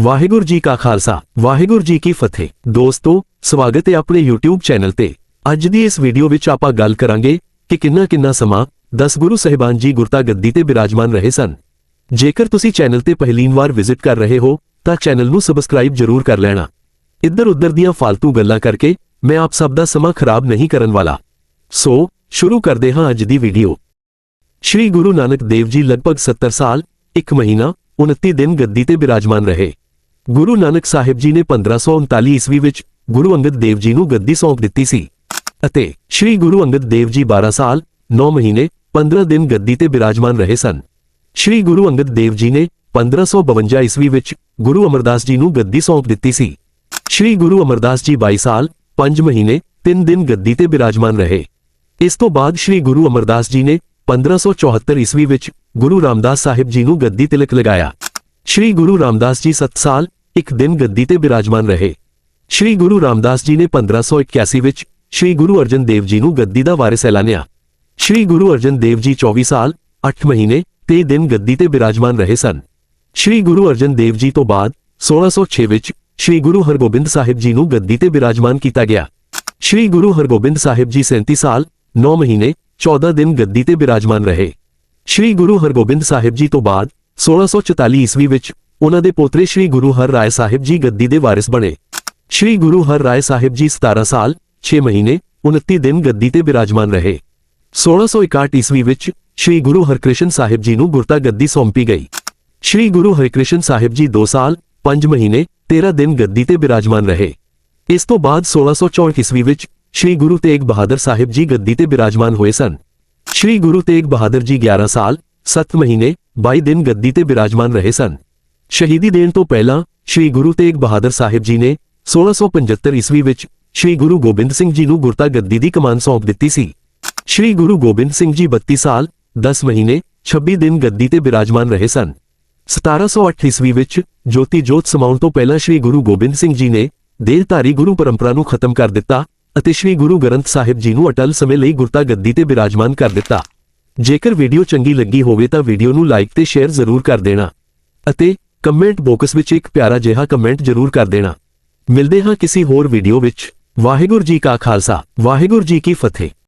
ਵਾਹਿਗੁਰੂ ਜੀ ਕਾ ਖਾਲਸਾ, ਵਾਹਿਗੁਰੂ ਜੀ ਕੀ ਫਤਿਹ। ਦੋਸਤੋ, ਸਵਾਗਤ ਹੈ ਆਪਣੇ YouTube ਚੈਨਲ ਤੇ। ਅੱਜ ਦੀ ਇਸ ਵੀਡੀਓ ਵਿੱਚ ਆਪਾਂ ਗੱਲ ਕਰਾਂਗੇ ਕਿ ਕਿੰਨਾ ਕਿੰਨਾ ਸਮਾਂ 10 ਗੁਰੂ ਸਾਹਿਬਾਨ ਜੀ ਗੁਰਤਾ ਗੱਦੀ ਤੇ ਬਿਰਾਜਮਾਨ ਰਹੇ ਸਨ। ਜੇਕਰ ਤੁਸੀਂ ਚੈਨਲ ਤੇ ਪਹਿਲੀ ਵਾਰ ਵਿਜ਼ਿਟ ਕਰ ਰਹੇ ਹੋ, ਤਾਂ ਚੈਨਲ ਨੂੰ ਸਬਸਕ੍ਰਾਈਬ ਜ਼ਰੂਰ ਕਰ ਲੈਣਾ। ਇੱਧਰ ਉੱਧਰ ਦੀਆਂ ਫालतू ਗੱਲਾਂ ਕਰਕੇ ਮੈਂ ਆਪ ਸਭ ਦਾ ਸਮਾਂ ਖਰਾਬ ਨਹੀਂ ਕਰਨ ਵਾਲਾ। ਸੋ, ਸ਼ੁਰੂ ਕਰਦੇ ਹਾਂ ਅੱਜ ਦੀ ਵੀਡੀਓ। ਸ਼੍ਰੀ ਗੁਰੂ ਨਾਨਕ ਦੇਵ ਜੀ ਲਗਭਗ 70 ਸਾਲ 1 ਮਹੀਨਾ 29 ਦਿਨ ਗੱਦੀ ਤੇ ਬਿਰਾਜਮਾਨ ਰਹੇ। ਗੁਰੂ ਨਾਨਕ ਸਾਹਿਬ ਜੀ ਨੇ 1539 ਈਸਵੀ ਵਿੱਚ ਗੁਰੂ ਅੰਗਦ ਦੇਵ ਜੀ ਨੂੰ ਗੱਦੀ ਸੌਂਪ ਦਿੱਤੀ ਸੀ ਅਤੇ ਸ਼੍ਰੀ ਗੁਰੂ ਅੰਗਦ ਦੇਵ ਜੀ 12 ਸਾਲ 9 ਮਹੀਨੇ 15 ਦਿਨ ਗੱਦੀ ਤੇ ਬਿਰਾਜਮਾਨ ਰਹੇ ਸਨ। ਸ਼੍ਰੀ ਗੁਰੂ ਅੰਗਦ ਦੇਵ ਜੀ ਨੇ 1552 ਈਸਵੀ ਵਿੱਚ ਗੁਰੂ ਅਮਰਦਾਸ ਜੀ ਨੂੰ ਗੱਦੀ ਸੌਂਪ ਦਿੱਤੀ ਸੀ। ਸ਼੍ਰੀ ਗੁਰੂ ਅਮਰਦਾਸ ਜੀ 22 ਸਾਲ 5 ਮਹੀਨੇ 3 ਦਿਨ ਗੱਦੀ ਤੇ ਬਿਰਾਜਮਾਨ ਰਹੇ। ਇਸ ਤੋਂ ਬਾਅਦ ਸ਼੍ਰੀ ਗੁਰੂ ਅਮਰਦਾਸ ਜੀ ਨੇ 1574 ਈਸਵੀ ਵਿੱਚ ਗੁਰੂ ਰਾਮਦਾਸ ਸਾਹਿਬ ਜੀ ਨੂੰ ਗੱਦੀ ਤਿਲਕ ਲਗਾਇਆ। ਸ਼੍ਰੀ ਗੁਰੂ ਰਾਮਦਾਸ ਜੀ 7 ਸਾਲ 1 ਦਿਨ ਗੱਦੀ ਤੇ ਬਿਰਾਜਮਾਨ ਰਹੇ। ਸ਼੍ਰੀ ਗੁਰੂ ਰਾਮਦਾਸ ਜੀ ਨੇ 1581 ਵਿੱਚ ਸ਼੍ਰੀ ਗੁਰੂ ਅਰਜਨ ਦੇਵ ਜੀ ਨੂੰ ਗੱਦੀ ਦਾ ਵਾਰਿਸ ਐਲਾਨਿਆ। ਸ਼੍ਰੀ ਗੁਰੂ ਅਰਜਨ ਦੇਵ ਜੀ 24 ਸਾਲ 8 ਮਹੀਨੇ 23 ਦਿਨ ਗੱਦੀ ਤੇ ਬਿਰਾਜਮਾਨ ਰਹੇ ਸਨ। ਸ਼੍ਰੀ ਗੁਰੂ ਅਰਜਨ ਦੇਵ ਜੀ ਤੋਂ ਬਾਅਦ 1606 ਵਿੱਚ ਸ਼੍ਰੀ ਗੁਰੂ ਹਰਗੋਬਿੰਦ ਸਾਹਿਬ ਜੀ ਨੂੰ ਗੱਦੀ ਤੇ ਬਿਰਾਜਮਾਨ ਕੀਤਾ ਗਿਆ। ਸ਼੍ਰੀ ਗੁਰੂ ਹਰਗੋਬਿੰਦ ਸਾਹਿਬ ਜੀ 37 ਸਾਲ 9 ਮਹੀਨੇ 14 ਦਿਨ ਗੱਦੀ ਤੇ ਬਿਰਾਜਮਾਨ ਰਹੇ। ਸ਼੍ਰੀ ਗੁਰੂ ਹਰਗੋਬਿੰਦ ਸਾਹਿਬ ਜੀ ਤੋਂ ਬਾਅਦ 1644 ਈਸਵੀ ਵਿੱਚ ਉਹਨਾਂ ਦੇ ਪੋਤਰੇ ਸ਼੍ਰੀ ਗੁਰੂ ਹਰ ਰਾਏ ਸਾਹਿਬ ਜੀ ਗੱਦੀ ਦੇ ਵਾਰਿਸ ਬਣੇ। ਸ਼੍ਰੀ ਗੁਰੂ ਹਰ ਰਾਏ ਸਾਹਿਬ ਜੀ 17 ਸਾਲ 6 ਮਹੀਨੇ 29 ਦਿਨ ਗੱਦੀ ਤੇ ਬਿਰਾਜਮਾਨ ਰਹੇ। 1661 ਈਸਵੀ ਵਿੱਚ ਸ਼੍ਰੀ ਗੁਰੂ ਹਰਕ੍ਰਿਸ਼ਨ ਸਾਹਿਬ ਜੀ ਨੂੰ ਗੁਰਤਾ ਗੱਦੀ ਸੌਂਪੀ ਗਈ। ਸ਼੍ਰੀ ਗੁਰੂ ਹਰਿਕ੍ਰਿਸ਼ਨ ਸਾਹਿਬ ਜੀ 2 ਸਾਲ 5 ਮਹੀਨੇ 13 ਦਿਨ ਗੱਦੀ ਤੇ ਬਿਰਾਜਮਾਨ ਰਹੇ। ਇਸ ਤੋਂ ਬਾਅਦ 1664 ਈਸਵੀ ਵਿੱਚ ਸ਼੍ਰੀ ਗੁਰੂ ਤੇਗ ਬਹਾਦਰ ਸਾਹਿਬ ਜੀ ਗੱਦੀ ਤੇ ਬਿਰਾਜਮਾਨ ਹੋਏ ਸਨ। ਸ਼੍ਰੀ ਗੁਰੂ ਤੇਗ ਬਹਾਦਰ ਜੀ 11 ਸਾਲ 7 ਮਹੀਨੇ 22 ਦਿਨ ਗੱਦੀ ਤੇ ਬਿਰਾਜਮਾਨ ਰਹੇ ਸਨ। ਸ਼ਹੀਦੀ ਦੇਣ ਤੋਂ ਪਹਿਲਾਂ ਸ਼੍ਰੀ ਗੁਰੂ ਤੇਗ ਬਹਾਦਰ ਸਾਹਿਬ ਜੀ ਨੇ 1675 ਈਸਵੀ ਵਿੱਚ ਸ਼੍ਰੀ ਗੁਰੂ ਗੋਬਿੰਦ ਸਿੰਘ ਜੀ ਨੂੰ ਗੁਰਤਾ ਗੱਦੀ ਦੀ ਕਮਾਨ ਸੌਂਪ ਦਿੱਤੀ ਸੀ। ਸ਼੍ਰੀ ਗੁਰੂ ਗੋਬਿੰਦ ਸਿੰਘ ਜੀ 32 ਸਾਲ 10 ਮਹੀਨੇ 26 ਦਿਨ ਗੱਦੀ ਤੇ ਬਿਰਾਜਮਾਨ ਰਹੇ ਸਨ। 1708 ਈਸਵੀ ਵਿੱਚ ਜੋਤੀ ਜੋਤ ਸਮਾਉਣ ਤੋਂ ਪਹਿਲਾਂ ਸ਼੍ਰੀ ਗੁਰੂ ਗੋਬਿੰਦ ਸਿੰਘ ਜੀ ਨੇ ਦੇਹਧਾਰੀ ਗੁਰੂ ਪਰੰਪਰਾ ਨੂੰ ਖਤਮ ਕਰ ਦਿੱਤਾ ਅਤੇ ਸ਼੍ਰੀ ਗੁਰੂ ਗ੍ਰੰਥ ਸਾਹਿਬ ਜੀ ਨੂੰ ਅਟਲ ਸਮੇਂ ਲਈ ਗੁਰਤਾ ਗੱਦੀ ਤੇ ਬਿਰਾਜਮਾਨ ਕਰ ਦਿੱਤਾ। ਜੇਕਰ ਵੀਡੀਓ ਚੰਗੀ ਲੱਗੀ ਹੋਵੇ ਤਾਂ ਵੀਡੀਓ ਨੂੰ ਲਾਈਕ ਤੇ ਸ਼ੇਅਰ ਜ਼ਰੂਰ ਕਰ ਦੇਣਾ ਅਤੇ ਕਮੈਂਟ ਬਾਕਸ ਵਿੱਚ ਇੱਕ ਪਿਆਰਾ ਜਿਹਾ ਕਮੈਂਟ ਜ਼ਰੂਰ ਕਰ ਦੇਣਾ। ਮਿਲਦੇ ਹਾਂ ਕਿਸੇ ਹੋਰ ਵੀਡੀਓ ਵਿੱਚ। ਵਾਹਿਗੁਰੂ ਜੀ ਕਾ ਖਾਲਸਾ। ਵਾਹਿਗੁਰੂ ਜੀ ਕੀ ਫਤਿਹ।